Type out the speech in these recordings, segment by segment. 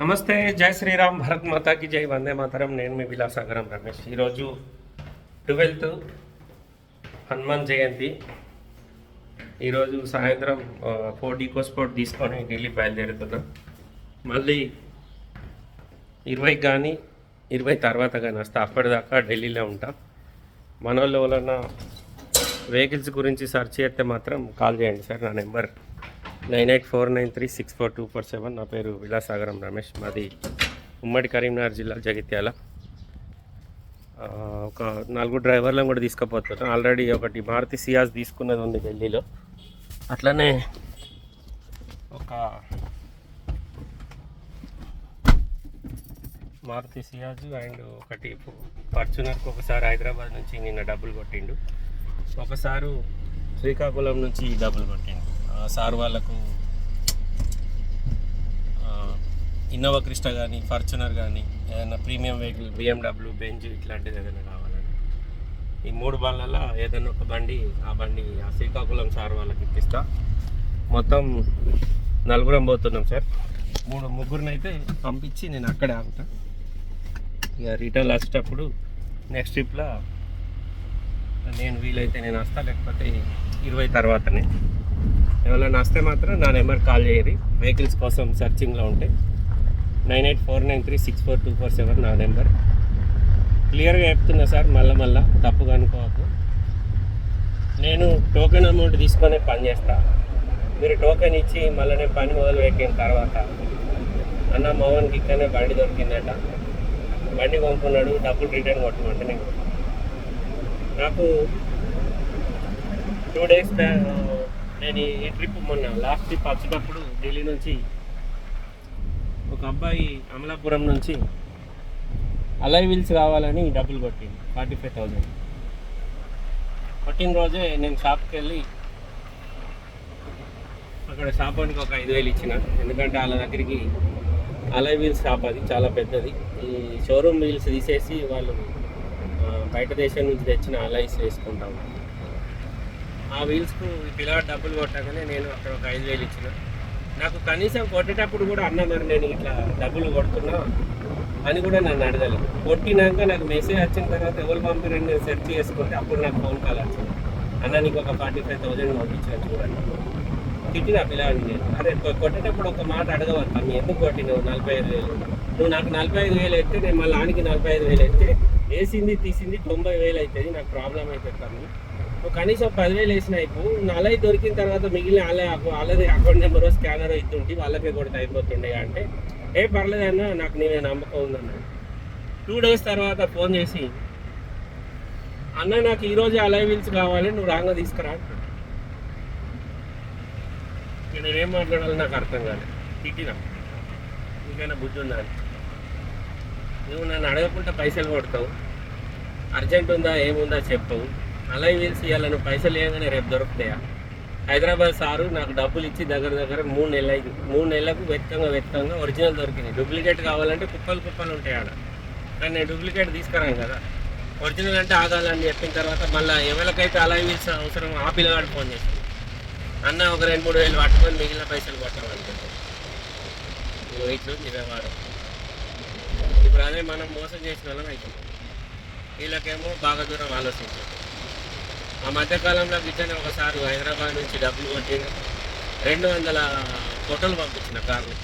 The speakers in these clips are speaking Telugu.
నమస్తే జై శ్రీరామ్ భరత్ మాతాకి జై వందే మాతరం. నేను మీ విలాసాగరం రమేష్. ఈరోజు ట్వెల్త్ హనుమాన్ జయంతి. ఈరోజు సాయంత్రం ఫోర్ డీకోస్పోర్ట్ తీసుకొని ఢిల్లీ బయలుదేరుతున్నాం. మళ్ళీ ఇరవై కానీ ఇరవై తర్వాత కానీ వస్తా అప్పటిదాకా ఢిల్లీలో ఉంటాం. మన వాళ్ళు వెహికల్స్ గురించి సెర్చ్ చేస్తే మాత్రం కాల్ చేయండి సార్ నా number. Nine eight four nine three six four two four seven నా పేరు విలాసాగరం రమేష్. మాది ఉమ్మడి కరీంనగర్ జిల్లా జగిత్యాల. ఒక నాలుగు డ్రైవర్లను కూడా తీసుకుపోతున్నాను ఆల్రెడీ ఒకటి మారుతి సియాజ్ తీసుకున్నది ఉంది ఢిల్లీలో. అట్లనే ఒక మారుతి సియాజ్ అండ్ ఒకటి ఫార్చునర్కి ఒకసారి హైదరాబాద్ నుంచి నిన్న డబ్బులు కొట్టిండు. ఒకసారి శ్రీకాకుళం నుంచి డబ్బులు కొట్టిండు. సార్ వాళ్ళకు ఇన్నోవా క్రిస్టా కానీ ఫార్చునర్ కానీ ఏదైనా ప్రీమియం వెహికల్ బిఎండబ్ల్యూ బెంజ్ ఇట్లాంటిది ఏదైనా కావాలని ఈ మూడు బండ్లలో ఏదైనా ఒక బండి ఆ బండి ఆ శ్రీకాకుళం సార్ వాళ్ళకి ఇప్పిస్తా. మొత్తం నలుగురం పోతున్నాం సార్. మూడు ముగ్గురిని అయితే పంపించి నేను అక్కడే ఆగుతా. ఇక రిటర్న్ వచ్చేటప్పుడు నెక్స్ట్ ట్రిప్లో నేను వీలైతే నేను వస్తా లేకపోతే ఇరవై తర్వాతనే. ఎవరైనా వస్తే మాత్రం నా నెంబర్ కాల్ చేయరు వెహికల్స్ కోసం సర్చింగ్లో ఉంటే nine eight four nine three six four two four seven నా నెంబర్. క్లియర్గా చెప్తున్నా సార్ మళ్ళా మళ్ళా తప్పుగా అనుకోవద్దు. నేను టోకెన్ అమౌంట్ తీసుకొని పని చేస్తా. మీరు టోకెన్ ఇచ్చి మళ్ళీ నేను పని మొదలు పెట్టిన తర్వాత అన్న మోహన్కి ఇక్కడనే బండి దొరికిందట. బండి కొనుక్కున్నాడు డబ్బులు రిటర్న్ కొట్టమంటే నేను. నాకు టూ డేస్ బ్యాక్ నేను ఈ- ట్రిప్ మొన్న లాస్ట్ ట్రిప్ వచ్చేటప్పుడు ఢిల్లీ నుంచి ఒక అబ్బాయి అమలాపురం నుంచి అలై వీల్స్ కావాలని డబ్బులు కొట్టింది ఫార్టీ ఫైవ్ థౌజండ్ కొట్టిన రోజే నేను షాప్కి వెళ్ళి అక్కడ షాప్ వానికి ఒక ఐదు వేలు ఇచ్చిన. ఎందుకంటే వాళ్ళ దగ్గరికి అలై వీల్స్ షాప్ అది చాలా పెద్దది. ఈ షోరూమ్ వీల్స్ తీసేసి వాళ్ళు బయట దేశం నుంచి తెచ్చిన అలైస్ వేసుకుంటాం ఆ వీల్స్కు పిల్లవాడు డబ్బులు కొట్టగానే నేను అక్కడ ఒక ఐదు వేలు ఇచ్చిన. నాకు కనీసం కొట్టేటప్పుడు కూడా అన్న మరి నేను ఇట్లా డబ్బులు కొడుతున్నా అని కూడా నన్ను అడగలేదు. కొట్టినాక నాకు మెసేజ్ వచ్చిన తర్వాత ఎవరు పంపిణీ నేను సెర్చ్ చేసుకుంటే అప్పుడు నాకు ఫోన్ కాల్ వచ్చింది. అన్న నీకు ఒక ఫార్టీ ఫైవ్ థౌజండ్ పంపించాను చూడండి. తిట్టిన పిల్లవాడిని నేను. అరే కొట్టేటప్పుడు ఒక మాట అడగవద్దు మీ ఎందుకు కొట్టినావు? నలభై ఐదు వేలు. నువ్వు నాకు నలభై ఐదు వేలు అయితే నేను మళ్ళీ ఆనికి నలభై ఐదు వేలు అయితే వేసింది తీసింది తొంభై వేలు అవుతుంది నాకు ప్రాబ్లం అవుతుంది కనీసం పదివేలు వేసిన ఇప్పుడు నలై దొరికిన తర్వాత మిగిలిన వాళ్ళే వాళ్ళది అకౌంట్ నెంబర్ స్కానర్ ఇస్తుంటే వాళ్ళకే కూడా అయిపోతుండే అంటే ఏ పర్లేదన్నా నాకు నేనే నమ్మకం ఉందన్న. టూ డేస్ తర్వాత ఫోన్ చేసి అన్న నాకు ఈరోజే అలై వీల్స్ కావాలి నువ్వు రాంగా తీసుకురా. నేనేం మాట్లాడాలో నాకు అర్థం కాలేదు తిట్టినా. నీకైనా బుద్ధి ఉందా? అని. నువ్వు నన్ను అడగకుండా పైసలు కొడతావు. అర్జెంట్ ఉందా ఏముందా చెప్పవు అలై వీల్స్ ఇవ్వాలి పైసలు ఇవ్వగానే రేపు దొరుకుతాయా? హైదరాబాద్ సారు నాకు డబ్బులు ఇచ్చి దగ్గర దగ్గర మూడు నెలల మూడు నెలలకు వెతకంగా వెతకంగా ఒరిజినల్ దొరికింది డూప్లికేట్ కావాలంటే కుప్పలు కుప్పలు ఉంటాయి ఆడ. కానీ నేను డూప్లికేట్ తీసుకురాను కదా. ఒరిజినల్ అంటే ఆగాలని చెప్పిన తర్వాత మళ్ళీ ఎవరికైతే అలై వీల్స్ అవసరం ఆ పిల్లగాడు ఫోన్ చేసింది. అన్న ఒక రెండు మూడు వేలు పట్టుకొని మిగిలిన పైసలు కొట్టమని ఇట్లు వ్యవహారం ఇప్పుడు అదే మనం మోసం చేసిన వాళ్ళం అవుతుంది వీళ్ళకేమో బాగా దూరం ఆలోచించారు ఆ మధ్యకాలంలో ఇట్లనే ఒకసారి హైదరాబాద్ నుంచి డబ్బులు కొట్టి రెండు వందల ఫోటోలు పంపించిన కార్లు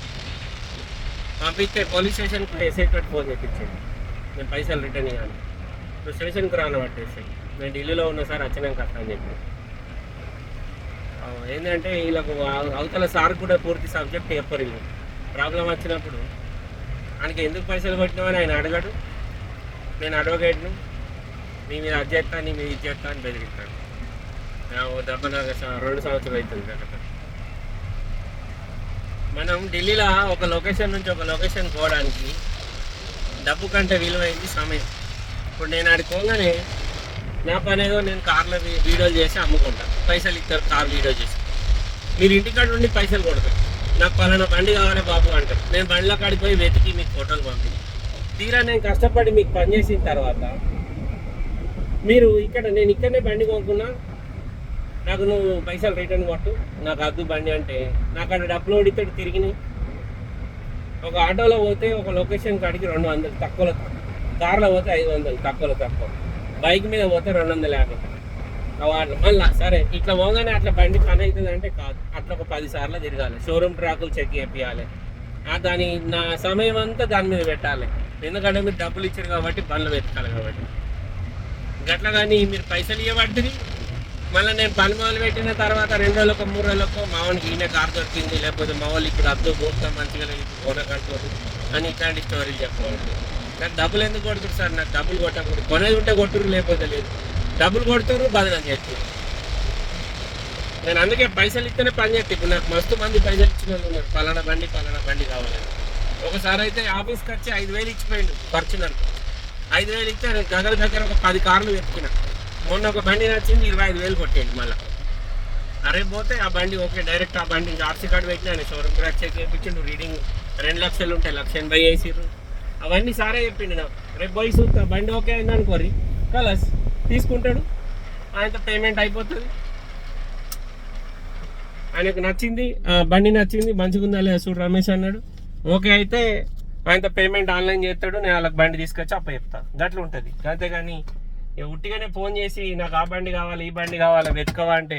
పంపిస్తే పోలీస్ స్టేషన్కి ఎస్ఐ పెట్టి ఫోన్ చేయించింది నేను పైసలు రిటర్న్ ఇవ్వాలి నువ్వు స్టేషన్కి రాను పట్టేసి నేను ఢిల్లీలో ఉన్న సార్ వచ్చినాక వస్తా అని చెప్పి. ఏంటంటే వీళ్ళకు అవతల సార్ కూడా పూర్తి సబ్జెక్ట్ చెప్పరు ప్రాబ్లం వచ్చినప్పుడు ఆయనకి ఎందుకు పైసలు కొట్టినామని ఆయన అడగడు. నేను అడ్వకేట్ను నీ మీద అది చేస్తా నీ మీద ఇది అని బెదిరిస్తాను ఓ రెండు సంవత్సరాలు అవుతుంది కనుక మనం ఢిల్లీలో ఒక లొకేషన్ నుంచి ఒక లొకేషన్ పోవడానికి డబ్బు కంటే విలువైంది సమయం. ఇప్పుడు నేను ఆడుకోగానే నా పని ఏదో నేను కార్లో వీడియోలు చేసి అమ్ముకుంటా. పైసలు ఇస్తారు కార్ వీడియో చేసి. మీరు ఇంటికాడ నుండి పైసలు కొడతారు. నాకు పలానా బండి కావాలి బాబు అంటారు. నేను బండిలో కాడికి పోయి వెతికి మీకు ఫోటోలు పంపించి తీరా నేను కష్టపడి మీకు పని చేసిన తర్వాత మీరు ఇక్కడ నేను ఇక్కడనే బండి కొనుక్కున్నా. నాకు నువ్వు పైసలు రిటర్న్ కొట్టు. నాకు అద్దు బండి అంటే. నాకు అక్కడ డబ్బులు ఓడితే తిరిగినాయి ఒక ఆటోలో పోతే ఒక లొకేషన్ కాడికి రెండు వందలు తక్కువలో కార్లో పోతే ఐదు వందలు తక్కువలో తక్కువ. బైక్ మీద పోతే రెండు వందల యాభై. వాళ్ళు మళ్ళా సరే ఇట్లా పోగానే అట్లా బండి పని అవుతుంది అంటే కాదు. అట్లా ఒక పది సార్లు తిరగాలి. షోరూమ్ ట్రాకులు చెక్ చేపియాలి ఆ దాని నా సమయం అంతా దాని మీద పెట్టాలి. ఎందుకంటే మీరు డబ్బులు ఇచ్చారు కాబట్టి బండ్లు వెతకాలి కాబట్టి. గట్లా కానీ మీరు పైసలు ఇవ్వబడుతుంది మళ్ళీ నేను పని మొదలు పెట్టిన తర్వాత రెండు రోజులకు మూడు రోజులకు మా ఈయన కార్ దొరికింది లేకపోతే మా వాళ్ళు ఇప్పుడు అద్దు పోతా మంచిగా లేదు ఓన అని ఇట్లాంటి స్టోరీలు చెప్పవాలి నాకు డబ్బులు ఎందుకు కొడుతురు సార్? నాకు డబ్బులు కొట్టకూడదు. కొనేది ఉంటే కొట్టురు లేకపోతే లేదు. డబ్బులు కొడుతురు బదనం చేస్తారు నేను అందుకే పైసలు ఇస్తేనే పని చేస్తే. ఇప్పుడు నాకు మస్తు మంది పైసలు ఇచ్చిన వాళ్ళు ఉన్నారు. పలానా బండి పలానా బండి కావాలని. ఒకసారి అయితే ఆఫీస్కి వచ్చి ఐదు వేలు ఇచ్చిపోయిండు ఖర్చు ఐదు వేలు ఇస్తే నేను దగ్గర దగ్గర ఒక పది కార్లు పెట్టుకున్నాను మొన్న ఒక బండి నచ్చింది ఇరవై ఐదు వేలు కొట్టేయండి మళ్ళీ. అరే పోతే ఆ బండి ఓకే డైరెక్ట్ ఆ బండి ఆర్సీ కార్డు పెట్టినా నేను షోరూమ్ క్రాక్ చెక్ చేయించిండు రీడింగ్ రెండు లక్షలు ఉంటాయి లక్ష ఎనభై వేసిర్రు. అవన్నీ సారే చెప్పిండు నాకు. రేపు పోయి చూస్తా బండి ఓకే అయింది అనుకోరి కలస్ తీసుకుంటాడు ఆయనతో పేమెంట్ అయిపోతుంది. ఆయనకు నచ్చింది ఆ బండి నచ్చింది మంచిగా ఉందా లేదా చూడు రమేష్ అన్నాడు. ఓకే అయితే ఆయనతో పేమెంట్ ఆన్లైన్ చేస్తాడు నేను వాళ్ళకి బండి తీసుకొచ్చి అప్ప చెప్తా. గట్ల ఉంటుంది అంతేగాని కానీ ఉట్టిగానే ఫోన్ చేసి నాకు ఆ బండి కావాలి ఈ బండి కావాలి వెతుకవా? అంటే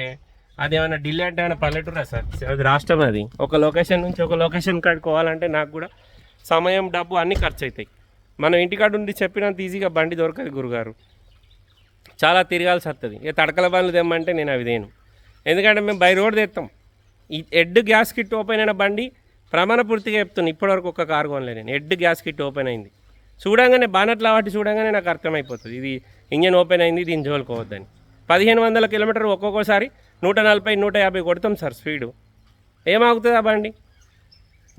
అది ఏమైనా ఢిల్లీ అంటే ఏమైనా పల్లెటూరా సార్? అది రాష్ట్రం అది. ఒక లొకేషన్ నుంచి ఒక లొకేషన్ కడుకోవాలంటే నాకు కూడా సమయం డబ్బు అన్నీ ఖర్చు అవుతాయి మనం ఇంటికాడ ఉండి చెప్పినంత ఈజీగా బండి దొరకదు గురుగారు. చాలా తిరగాల్సి వస్తుంది ఇక తడకల బండ్లు తెమ్మంటే నేను అవి తేను. ఎందుకంటే మేము బై రోడ్ తెస్తాం ఈ ఎడ్ గ్యాస్ కిట్ ఓపెన్ అయిన బండి ప్రమాణపూర్తిగా చెప్తున్నాను ఇప్పటివరకు ఒక కారు కొనలే నేను. ఎడ్ గ్యాస్ కిట్ ఓపెన్ అయింది. చూడంగానే బానట్లు వాటి చూడంగానే నాకు అర్థమైపోతుంది. ఇది ఇంజన్ ఓపెన్ అయింది దీని జోలుకోవద్దని. పదిహేను వందల కిలోమీటర్ ఒక్కొక్కసారి నూట నలభై నూట యాభై కొడతాం సార్ స్పీడు. ఏమాగుతుంది ఆ బండి?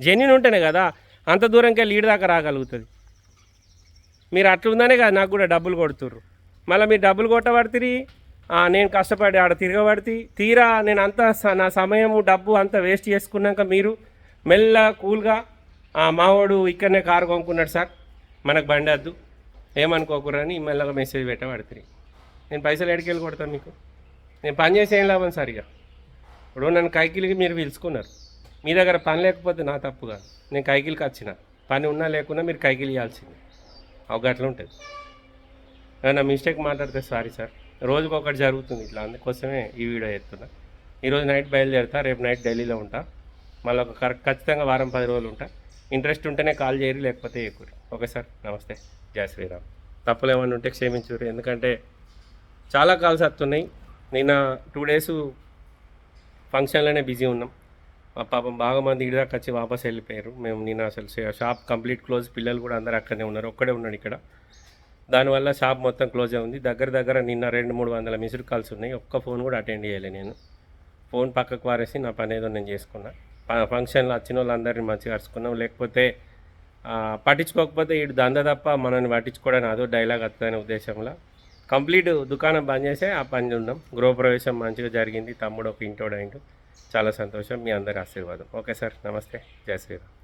జెన్యున్ ఉంటేనే కదా అంత దూరంకే లీడ్ దాకా రాగలుగుతుంది. మీరు అట్లుందనే కదా నాకు కూడా డబ్బులు కొడుతుర్రు. మళ్ళీ మీరు డబ్బులు కొట్టబడితే నేను కష్టపడి ఆడ తిరగబడితే తీరా నేను అంత స- నా సమయము డబ్బు అంతా వేస్ట్ చేసుకున్నాక మీరు మెల్ల కూల్గా మావాడు ఇక్కడనే కారు కొనుక్కున్నాడు సార్. మనకు బండి వద్దు. ఏమనుకోకురని మెల్లగా మెసేజ్ పెట్టబడుతుంది నేను పైసలు ఎడికెళ్ళి కొడతాను మీకు నేను పని చేసి ఏం లాభం సార్ ఇక ఇప్పుడు నన్ను కైకిలికి మీరు పిలుచుకున్నారు. మీ దగ్గర పని లేకపోతే నా తప్పు కాదు. నేను కైకిలికి వచ్చిన. పని ఉన్నా లేకున్నా మీరు కైకిలి ఇవ్వాల్సింది ఒక గట్ల ఉంటుంది. ఏమైనా మిస్టేక్ మాట్లాడితే సారీ సార్ రోజుకొకటి జరుగుతుంది ఇట్లా. అందుకోసమే ఈ వీడియో చేస్తున్నా. ఈరోజు నైట్ బయలుదేరుతా రేపు నైట్ ఢిల్లీలో ఉంటా. మళ్ళీ ఒక కరెక్ట్ ఖచ్చితంగా వారం పది రోజులు ఉంటా. ఇంట్రెస్ట్ ఉంటేనే కాల్ చేయరు లేకపోతే ఎక్కువ. ఓకే సార్ నమస్తే. జయ శ్రీరామ్. తప్పులు ఏమైనా ఉంటే క్షమించురు ఎందుకంటే చాలా కాల్స్ వస్తున్నాయి నిన్న టూ డేస్ ఫంక్షన్లోనే బిజీ ఉన్నాం. మా పాపం బాగా మంది ఇడి దాకా వచ్చి వాపస్ వెళ్ళిపోయారు. మేము నిన్న అసలు షాప్ కంప్లీట్ క్లోజ్. పిల్లలు కూడా అందరు అక్కడనే ఉన్నారు. ఒక్కడే ఉన్నాడు ఇక్కడ. దానివల్ల షాప్ మొత్తం క్లోజ్ ఉంది. దగ్గర దగ్గర నిన్న రెండు మూడు వందల మిస్డ్ కాల్స్ ఉన్నాయి. ఒక్క ఫోన్ కూడా అటెండ్ చేయలే నేను. ఫోన్ పక్కకు వారేసి నా పని ఏదో నేను చేసుకున్నా. ఫంక్షన్లో వచ్చిన వాళ్ళందరినీ మంచిగా అరుచుకున్నాం. లేకపోతే పట్టించుకోకపోతే ఇటు దంద తప్ప మనల్ని పట్టించుకోవడానికి అదో డైలాగ్ వస్తుందనే ఉద్దేశంలో కంప్లీట్ దుకాణం బంద్ చేసే ఆ పని ఉన్నాం గృహప్రవేశం మంచిగా జరిగింది. తమ్ముడు ఒక ఇంటోడు అయిండు. చాలా సంతోషం. మీ అందరి ఆశీర్వాదం. Okay sir. నమస్తే. జయ శ్రీరామ్.